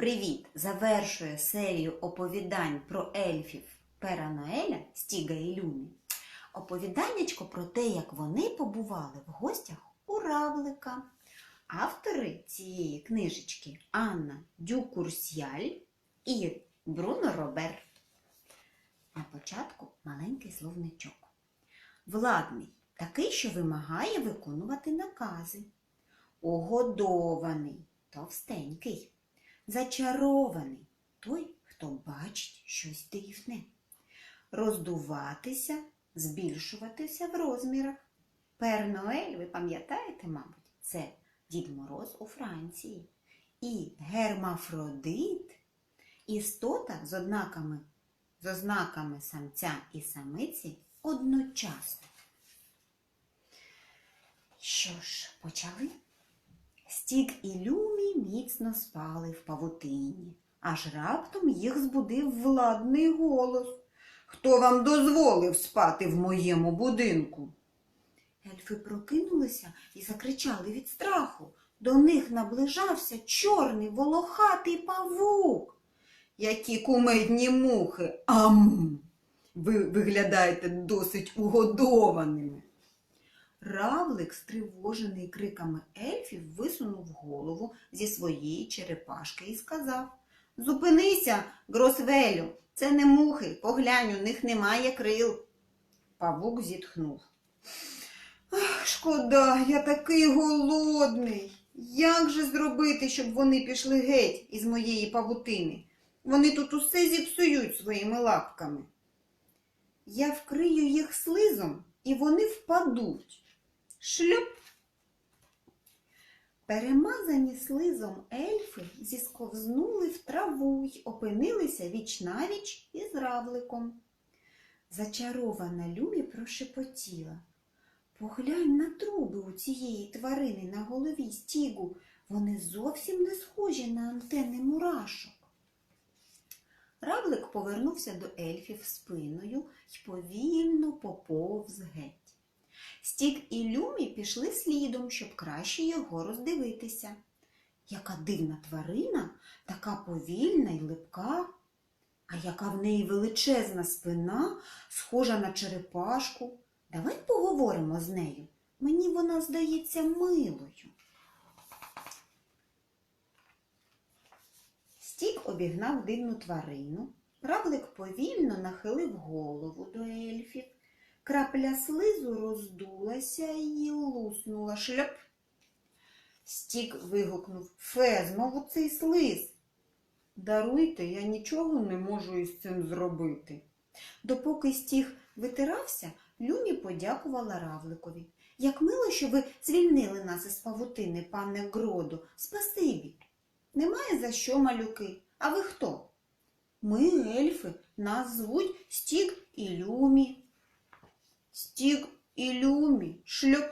Привіт! Завершує серію оповідань про ельфів Пера Ноеля Стіга і Люмі. Оповіданнячко про те, як вони побували в гостях у Равлика. Автори цієї книжечки Анна Дюкурсяль і Бруно Робер. На початку маленький словничок. Владний такий, що вимагає виконувати накази. Угодований, товстенький. Зачарований той, хто бачить щось дивне. Роздуватися, збільшуватися в розмірах. Пер Ноель, ви пам'ятаєте, мабуть, це Дід Мороз у Франції. І гермафродит істота з однаками, з ознаками самця і самиці одночасно. Що ж, почали? Стіг і Люмі міцно спали в павутині, аж раптом їх збудив владний голос. Хто вам дозволив спати в моєму будинку? Ельфи прокинулися і закричали від страху. До них наближався чорний волохатий павук. Які кумедні мухи. Ам! Ви виглядаєте досить угодованими. Равлик, стривожений криками ельфів, висунув голову зі своєї черепашки і сказав Зупинися, Гросвелю, це не мухи, поглянь, у них немає крил. Павук зітхнув. Ах, шкода, я такий голодний. Як же зробити, щоб вони пішли геть із моєї павутини? Вони тут усе зіпсують своїми лапками. Я вкрию їх слизом, і вони впадуть. Шлюп. Перемазані слизом ельфи зісковзнули в траву й опинилися віч-навіч із равликом. Зачарована Люмі прошепотіла. Поглянь на труби у цієї тварини на голові стігу. Вони зовсім не схожі на антени мурашок. Равлик повернувся до ельфів спиною й повільно поповз геть. Стік і Люмі пішли слідом, щоб краще його роздивитися. Яка дивна тварина, така повільна й липка, а яка в неї величезна спина, схожа на черепашку. Давай поговоримо з нею. Мені вона здається милою. Стік обігнав дивну тварину. Равлик повільно нахилив голову до ельфів. Крапля слизу роздулася і луснула шляп. Стік вигукнув Фе, знову цей слиз. Даруйте, я нічого не можу із цим зробити. Допоки стіг витирався, Люмі подякувала равликові. Як мило, що ви звільнили нас із павутини, пане Гроду. Спасибі. Немає за що, малюки. А ви хто? Ми, ельфи, нас звуть Стіг і Люмі. Стіг і Люмі, шлюб.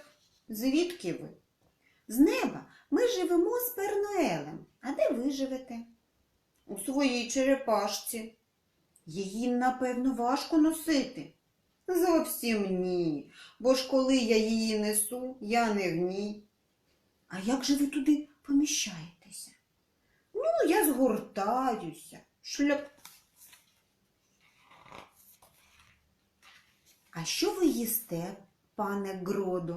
Звідки ви? З неба ми живемо з Перноелем. А де ви живете? У своїй черепашці. Її, напевно, важко носити. Зовсім ні, бо ж коли я її несу, я не в ній. А як же ви туди поміщаєтеся? Ну, я згортаюся. Шльоп. А що ви їсте, пане Гродо?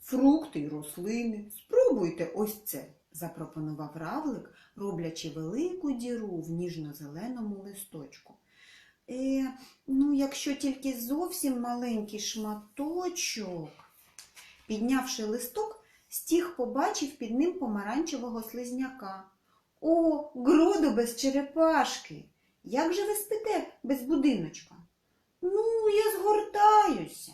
Фрукти й рослини. Спробуйте ось це, запропонував равлик, роблячи велику діру в ніжно-зеленому листочку. Е, ну, якщо тільки зовсім маленький шматочок. Піднявши листок, стіг побачив під ним помаранчевого слизняка. О, гроду без черепашки! Як же ви спите без будиночка? Ну, я згортаюся.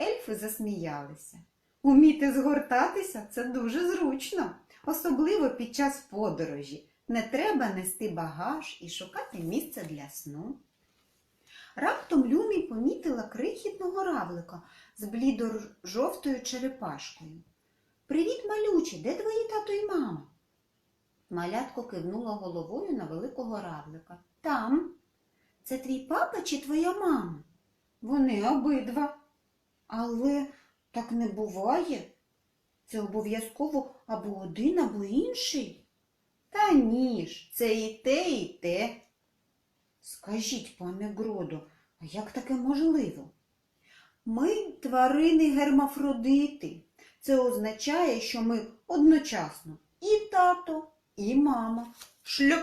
Ельфи засміялися. Уміти згортатися це дуже зручно, особливо під час подорожі. Не треба нести багаж і шукати місце для сну. Раптом Люмі помітила крихітного равлика з блідо-жовтою черепашкою. Привіт, малючі, де твої тато й мама? Малятко кивнула головою на великого равлика. Там. Це твій папа чи твоя мама? Вони обидва. Але так не буває. Це обов'язково або один, або інший. Та ні ж, це і те, і те. Скажіть, пане Гродо, а як таке можливо? Ми тварини гермафродити. Це означає, що ми одночасно і тато, і мама. Шлюб.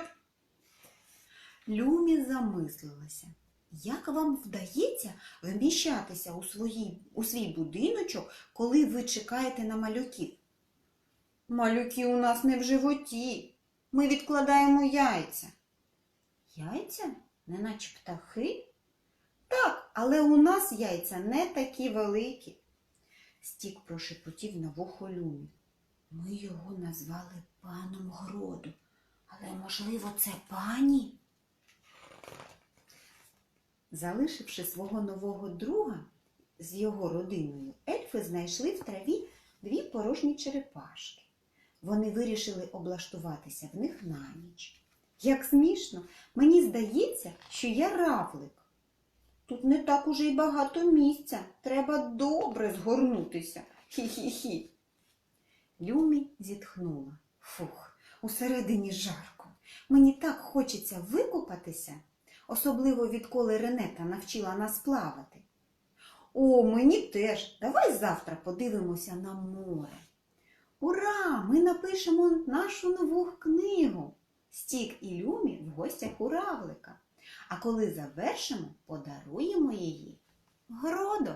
Люмі замислилася. Як вам вдається вміщатися у, свої, у свій будиночок, коли ви чекаєте на малюків? Малюки у нас не в животі. Ми відкладаємо яйця. Яйця? Неначе птахи? Так, але у нас яйця не такі великі. Стік прошепотів на вухо Люмі. Ми його назвали паном Гроду. Але, можливо, це пані? Залишивши свого нового друга з його родиною, ельфи знайшли в траві дві порожні черепашки. Вони вирішили облаштуватися в них на ніч. Як смішно, мені здається, що я равлик. Тут не так уже й багато місця. Треба добре згорнутися. Хі-хі-хі. Люмі зітхнула. Фух, усередині жарко. Мені так хочеться викупатися, особливо відколи Ренета навчила нас плавати. О, мені теж. Давай завтра подивимося на море. Ура! Ми напишемо нашу нову книгу. Стік і Люмі в гостях у равлика. А коли завершимо, подаруємо її Гродо.